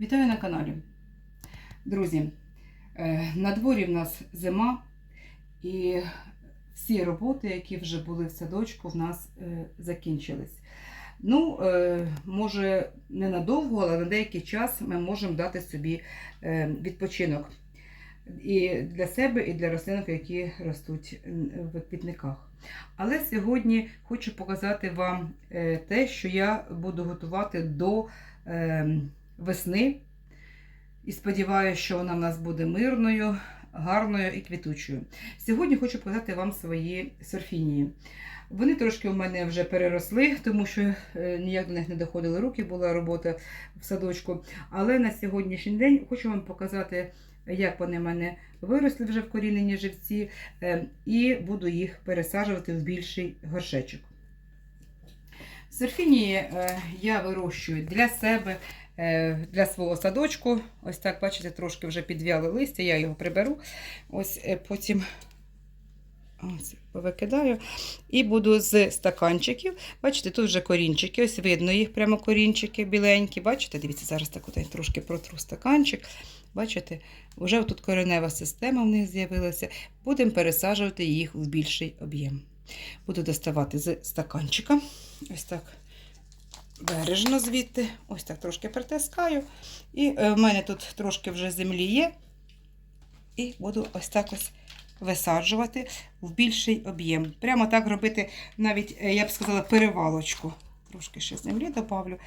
Вітаю на каналі. Друзі, е, на дворі в нас зима, і всі роботи, які вже були в садочку, в нас е, закінчились. Ну, е, може, ненадовго, але на деякий час ми можемо дати собі відпочинок. І для себе, і для рослинок, які ростуть в квітниках. Але сьогодні хочу показати вам те, що я буду готувати до е, весни. І сподіваюся, що вона в нас буде мирною, гарною і квітучою. Сьогодні хочу показати вам свої сорфінії. Вони трошки у мене вже переросли, тому що е, ніяк до них не доходили руки, була робота в садочку. Але на сьогоднішній день хочу вам показати, як вони в мене виросли вже в корінені живці, е, і буду їх пересаджувати в більший горшечок. Сорфінії е, я вирощую для себе, для свого садочку. Ось так, бачите, трошки вже підв'яли листя, я його приберу. Ось е, потім ось, повикидаю. І буду з стаканчиків. Бачите, тут вже корінчики, ось видно їх прямо корінчики біленькі. Бачите, дивіться, зараз так от трошки протру стаканчик. Бачите, вже тут коренева система в них з'явилася. Будемо пересаджувати їх в більший об'єм. Буду доставати з стаканчика. Ось так бережно звідти. Ось так трошки притискаю. І е, в мене тут трошки вже землі є. І буду ось так ось висаджувати в більший об'єм. Прямо так робити, навіть, е, я б сказала, перевалочку. Трошки ще землі добавлю.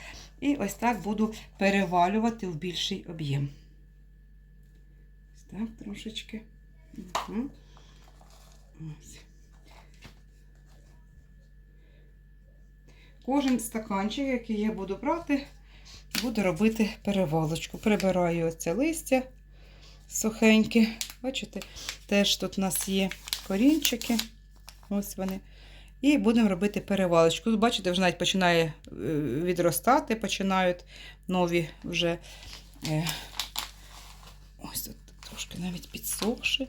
І ось так буду перевалювати в більший об'єм. Ось так трошечки. Угу. Ось. Кожен стаканчик, який я буду брати, буду робити перевалочку. Прибираю оце листя сухеньке. Бачите, теж тут у нас є корінчики. Ось вони. І будемо робити перевалочку. Бачите, вже навіть починає е, відростати, починають нові вже. е, Ось тут трошки навіть підсохши.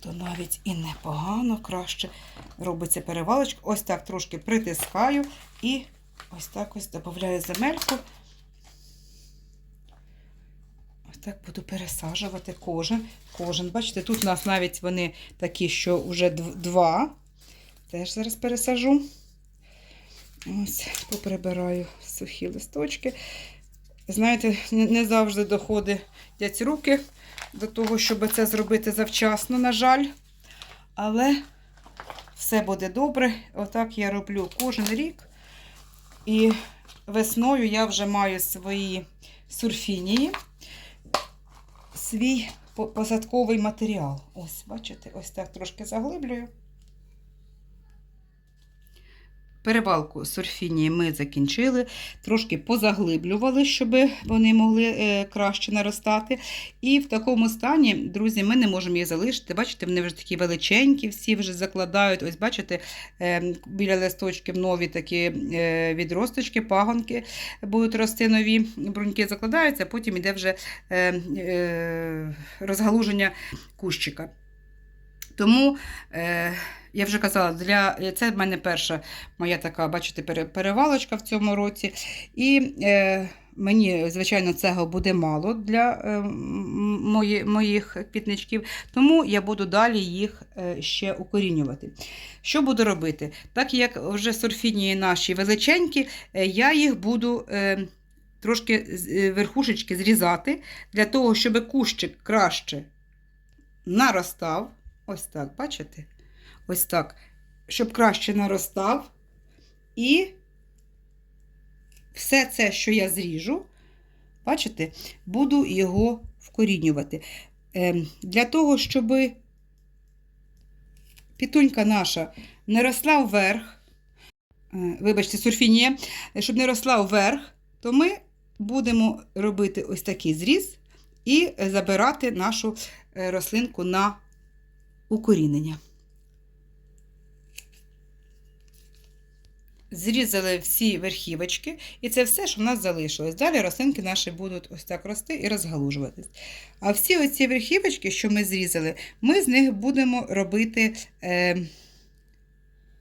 То навіть і непогано, краще робиться перевалочка. Ось так трошки притискаю і ось так ось додаю земельку. Ось так буду пересаджувати кожен. кожен. Бачите, тут у нас навіть вони такі, що вже два. Теж зараз пересажу. Ось, поприбираю сухі листочки. Знаєте, не завжди доходять руки до того, щоб це зробити завчасно, на жаль. Але все буде добре. Отак я роблю кожен рік. І весною я вже маю свої сурфінії, свій посадковий матеріал. Ось, бачите, ось так трошки заглиблюю. Перевалку сурфінії ми закінчили, трошки позаглиблювали, щоб вони могли е, краще наростати. І в такому стані, друзі, ми не можемо їх залишити. Бачите, вони вже такі величенькі, всі вже закладають. Ось, бачите, е, біля листочків нові такі е, відросточки, пагонки будуть рости нові, бруньки закладаються, потім йде вже розгалуження кущика. Тому е, я вже казала, для це в мене перша моя така, бачите, перевалочка в цьому році. І е, мені, звичайно, цього буде мало для е, мої, моїх квітничків, тому я буду далі їх е, ще укорінювати. Що буду робити? Так як вже сорфінії наші величенькі, е, я їх буду. Е, Трошки е, верхушечки зрізати для того, щоб кущик краще наростав. Ось так, бачите? Ось так. Щоб краще наростав. І все це, що я зріжу, бачите, буду його вкорінювати. Ем, Для того, щоб пітунька наша не росла вверх, е, вибачте, сурфінія, щоб не росла вверх, то ми будемо робити ось такий зріз і забирати нашу е, рослинку на укорінення. Зрізали всі верхівочки, і це все, що в нас залишилось. Далі рослинки наші будуть ось так рости і розгалужуватись. А всі оці верхівочки, що ми зрізали, ми з них будемо робити е,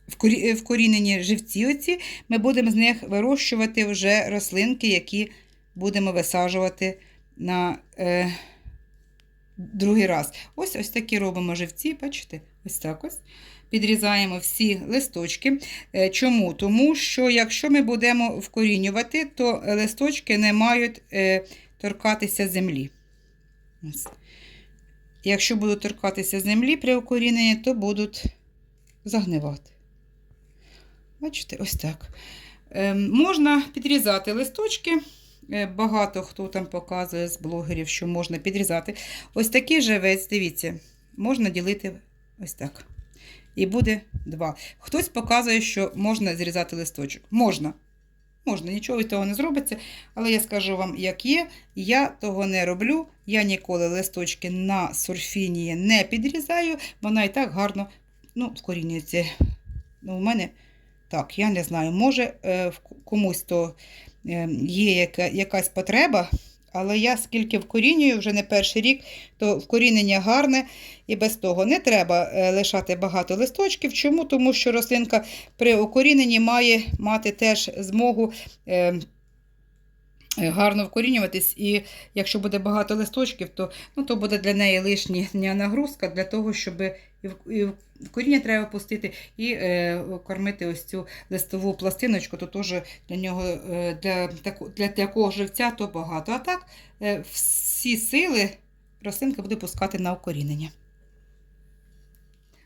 вкорі- вкорінені живці. Оці, ми будемо з них вирощувати вже рослинки, які будемо висаджувати на е, другий раз. Ось ось такі робимо живці, бачите? Ось так ось. Підрізаємо всі листочки. Е, Чому? Тому що якщо ми будемо вкорінювати, то листочки не мають е, торкатися землі. Ось. Якщо будуть торкатися землі при укоріненні, то будуть загнивати. Бачите, ось так. Е, можна підрізати листочки. Е, Багато хто там показує з блогерів, що можна підрізати. Ось такий живець, дивіться, можна ділити ось так. І буде два. Хтось показує, що можна зрізати листочок. Можна. Можна, нічого від того не зробиться. Але я скажу вам, як є. Я того не роблю. Я ніколи листочки на сурфінії не підрізаю. Вона і так гарно ну, вкорінюється. Ну, у мене так, я не знаю. Може, е, комусь то є яка, якась потреба, але я скільки вкорінюю вже не перший рік, то вкорінення гарне і без того не треба е, лишати багато листочків. Чому? Тому що рослинка при укоріненні має мати теж змогу. Е, Гарно вкорінюватись, і якщо буде багато листочків, то, ну, то буде для неї лишня нагрузка для того, щоб і коріння треба пустити і е, кормити ось цю листову пластиночку, то теж для нього е, для, для такого живця то багато. А так е, всі сили рослинка буде пускати на укорінення.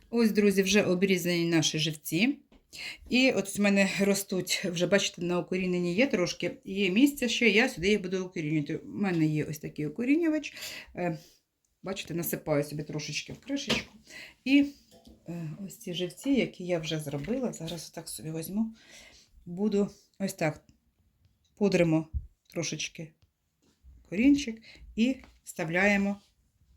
Ось, друзі, вже обрізані наші живці. І от в мене ростуть, вже бачите, на укоріненні є трошки, є місце ще, я сюди їх буду укорінювати. У мене є ось такий укорінювач. Е, Бачите, насипаю собі трошечки в кришечку. І е, ось ці живці, які я вже зробила, зараз так собі візьму, буду ось так пудримо трошечки корінчик і вставляємо,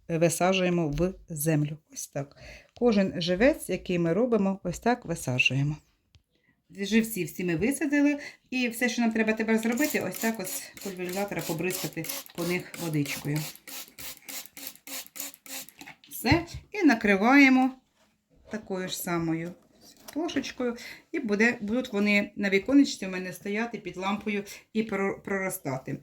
висаджуємо в землю. Ось так. Кожен живець, який ми робимо, ось так висаджуємо. Живці всі ми висадили, і все, що нам треба тепер зробити, ось так ось пульверизатора побризкати по них водичкою. Все. І накриваємо такою ж самою плошечкою. І буде, будуть вони на віконечці у мене стояти під лампою і проростати.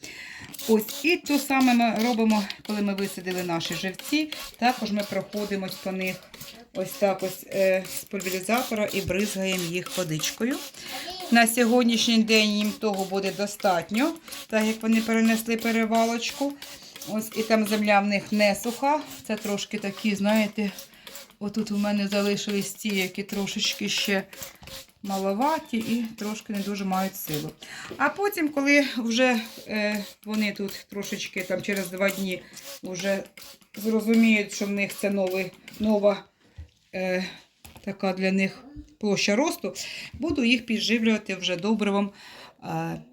Ось, і то саме ми робимо, коли ми висадили наші живці. Також ми проходимо по них ось так ось е, з пульверизатора і бризгаємо їх водичкою. На сьогоднішній день їм того буде достатньо, так як вони перенесли перевалочку. Ось і там земля в них не суха. Це трошки такі, знаєте, отут у мене залишились ті, які трошечки ще маловаті і трошки не дуже мають силу. А потім, коли вже е, вони тут трошечки там через два дні вже зрозуміють, що в них це новий, нова е, така для них площа росту, буду їх підживлювати вже добривом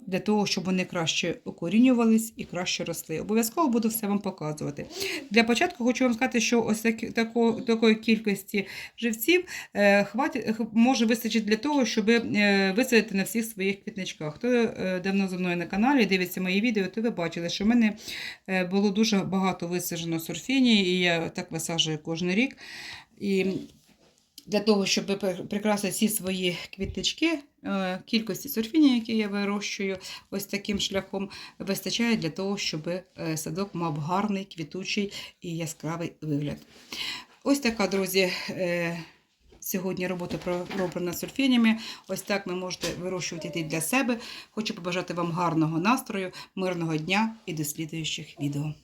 для того, щоб вони краще укорінювались і краще росли. Обов'язково буду все вам показувати. Для початку хочу вам сказати, що ось тако, такої кількості живців е, хватить, може вистачити для того, щоб е, висадити на всіх своїх квітничках. Хто е, давно зі мною на каналі дивиться мої відео, то ви бачили, що в мене було дуже багато висаджено сурфіні, і я так висаджую кожен рік. І для того, щоб прикрасити всі свої квітнички, е, кількості сурфінів, які я вирощую, ось таким шляхом вистачає для того, щоб е, садок мав гарний, квітучий і яскравий вигляд. Ось така, друзі. е, Сьогодні робота пророблена сурфінями. Ось так ви можете вирощувати для себе. Хочу побажати вам гарного настрою, мирного дня і до слідуючих відео.